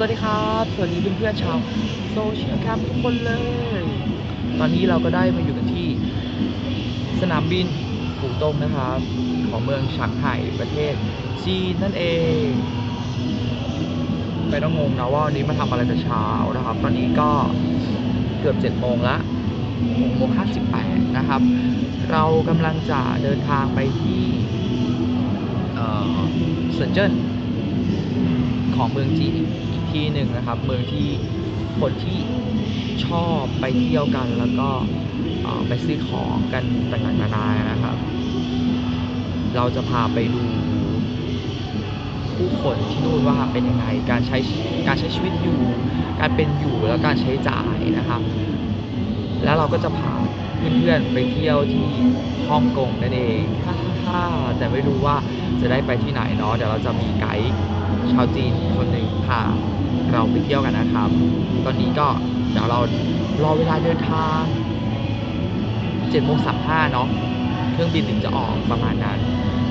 สวัสดีครับสวัสดีเพื่อนๆชาวโซเชียลแคมทุกคนเลย ตอนนี้เราก็ได้มาอยู่กันที่ สนามบินฝูตงนะครับ ของเมืองฉางไห่ประเทศจีนนั่นเองไม่ต้องงงนะว่าวันนี้มาทำอะไรแต่เช้านะครับ ตอนนี้ก็เกือบ7จ็ดโมงละหกโมงห้าสิบแปดนะครับ เรากำลังจะเดินทางไปที่เซินเจิ้นของเมืองจีน ที่หนึ่งนะครับ เมืองที่คนที่ชอบไปเที่ยวกัน แล้วก็ไปซื้อของกันต่างๆนานานะครับ เราจะพาไปดูผู้คนที่นู่นว่าเป็นยังไง การใช้การใช้ชีวิตอยู่ การเป็นอยู่แล้วการใช้จ่ายนะครับ แล้วเราก็จะพาเพื่อนๆไปเที่ยวที่ฮ่องกงนั่นเองฮ่าแต่ไม่รู้ว่าจะได้ไปที่ไหนเนาะ เดี๋ยวเราจะมีไกด์ชาวจีนคนหนึ่งพา เราไปเที่ยวกันนะครับ ตอนนี้ก็เดี๋ยวเรารอเวลาเดินทาง7โมง35เนาะเครื่องบินถึงจะออกประมาณนั้น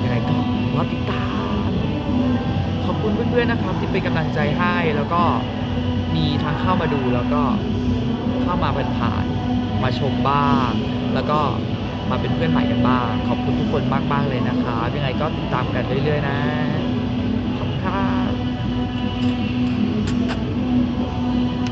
ยังไงก็รอติดตาม ขอบคุณเพื่อนๆนะครับ ที่เป็นกำลังใจให้แล้วก็มีทั้งเข้ามาดูแล้วก็เข้ามาผ่านๆมาชมบ้าง แล้วก็มาเป็นเพื่อนใหม่กันบ้าง ขอบคุณทุกคนมากๆเลยนะครับยังไงก็ติดตามกันเรื่อยๆนะขอบคุณครั